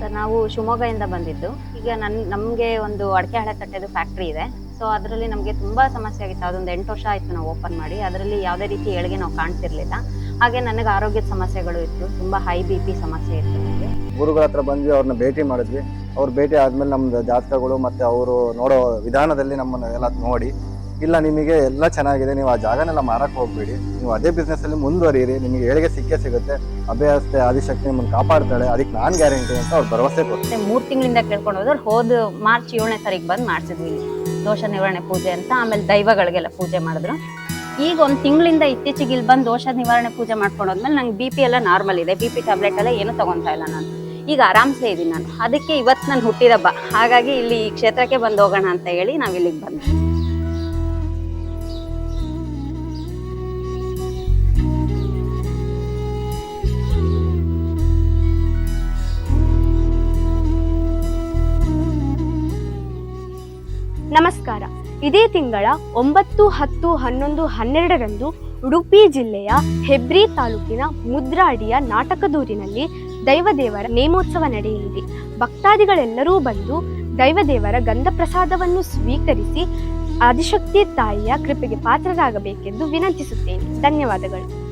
Sir ನಾವು ಶಿವಮೊಗ್ಗದಿಂದ ಬಂದಿದ್ದು. ಈಗ ನನ್, ನಮಗೆ ಒಂದು ಅಡಿಕೆ ಹಳೆ ತಟ್ಟೆದು ಫ್ಯಾಕ್ಟ್ರಿ ಇದೆ. ಸೊ ಅದರಲ್ಲಿ ನಮಗೆ ತುಂಬಾ ಸಮಸ್ಯೆ ಆಗಿತ್ತು. ಅದೊಂದು ಎಂಟು ವರ್ಷ ಆಯ್ತು ನಾವು ಓಪನ್ ಮಾಡಿ. ಅದರಲ್ಲಿ ಯಾವುದೇ ರೀತಿ ಏಳಿಗೆ ನಾವು ಕಾಣ್ತಿರ್ಲಿಲ್ಲ. ಹಾಗೆ ನನಗೆ ಆರೋಗ್ಯದ ಸಮಸ್ಯೆಗಳು ಇತ್ತು. ತುಂಬಾ ಹೈ ಬಿ ಪಿ ಸಮಸ್ಯೆ ಇತ್ತು ಗುರುಗಳ ಹತ್ರ ಬಂದ್ವಿ, ಅವ್ರನ್ನ ಭೇಟಿ ಮಾಡಿದ್ವಿ. ಅವ್ರು ಭೇಟಿ ಆದ್ಮೇಲೆ ನಮ್ದು ಜಾತಕಗಳು ಮತ್ತೆ ಅವರು ನೋಡೋ ವಿಧಾನದಲ್ಲಿ ನಮ್ಮನ್ನ ಎಲ್ಲ ನೋಡಿ ಇಲ್ಲ, ನಿಮಗೆ ಎಲ್ಲ ಚೆನ್ನಾಗಿದೆ, ನೀವು ಆ ಜಾಗನೆಲ್ಲ ಮಾರಕ್ಕೆ ಹೋಗ್ಬೇಡಿ. ನೀವು ಅದೇ ಬಿಸ್ನೆಸ್ಸಲ್ಲಿ ಮುಂದುವರಿಯಿರಿ, ನಿಮಗೆ ಏಳಿಗೆ ಸಿಕ್ಕೇ ಸಿಗುತ್ತೆ. ಅಭ್ಯಾಸತೆ ಆದಿಶಕ್ತಿ ನಿಮ್ಮನ್ನು ಕಾಪಾಡ್ತಾಳೆ, ಅದಕ್ಕೆ ನಾನು ಗ್ಯಾರಂಟಿ ಅಂತ ಅವ್ರು ಭರವಸೆ ಕೊಡ್ತಾರೆ ಮೂರು ತಿಂಗಳಿಂದ ಕೇಳ್ಕೊಂಡು ಹೋದ್ರೆ, ಹೋದ ಮಾರ್ಚ್ ಏಳನೇ ತಾರೀಕು ಬಂದು ಮಾಡಿಸಿದ್ವಿ ದೋಷ ನಿವಾರಣೆ ಪೂಜೆ ಅಂತ, ಆಮೇಲೆ ದೈವಗಳಿಗೆಲ್ಲ ಪೂಜೆ ಮಾಡಿದ್ರು. ಈಗ ಒಂದು ತಿಂಗಳಿಂದ ಇತ್ತೀಚೆಗೆ ಇಲ್ಲಿ ಬಂದು ದೋಷ ನಿವಾರಣೆ ಪೂಜೆ ಮಾಡ್ಕೊಂಡು ಹೋದ್ಮೇಲೆ ನಂಗೆ ಬಿ ಪಿ ಎಲ್ಲ ನಾರ್ಮಲ್ ಇದೆ. ಬಿ ಪಿ ಟ್ಯಾಬ್ಲೆಟ್ ಎಲ್ಲ ಏನು ತಗೊತಾ ಇಲ್ಲ ನಾನು. ಈಗ ಆರಾಮ್ಸೇ ಇದ್ದೀನಿ ನಾನು. ಅದಕ್ಕೆ ಇವತ್ತು ನಾನು ಹುಟ್ಟಿದಬ್ಬ ಹಾಗಾಗಿ ಇಲ್ಲಿ ಈ ಕ್ಷೇತ್ರಕ್ಕೆ ಬಂದು ಹೋಗೋಣ ಅಂತ ಹೇಳಿ ನಾವು ಇಲ್ಲಿಗೆ ಬಂದ್ವಿ. ನಮಸ್ಕಾರ. ಇದೇ ತಿಂಗಳ ಒಂಬತ್ತು, ಹತ್ತು, ಹನ್ನೊಂದು, ಹನ್ನೆರಡರಂದು ಉಡುಪಿ ಜಿಲ್ಲೆಯ ಹೆಬ್ರಿ ತಾಲೂಕಿನ ಮುದ್ರಾಡಿಯ ನಾಟಕದೂರಿನಲ್ಲಿ ದೈವದೇವರ ನೇಮೋತ್ಸವ ನಡೆಯಲಿದೆ. ಭಕ್ತಾದಿಗಳೆಲ್ಲರೂ ಬಂದು ದೈವದೇವರ ಗಂಧಪ್ರಸಾದವನ್ನು ಸ್ವೀಕರಿಸಿ ಆದಿಶಕ್ತಿ ತಾಯಿಯ ಕೃಪೆಗೆ ಪಾತ್ರರಾಗಬೇಕೆಂದು ವಿನಂತಿಸುತ್ತೇನೆ. ಧನ್ಯವಾದಗಳು.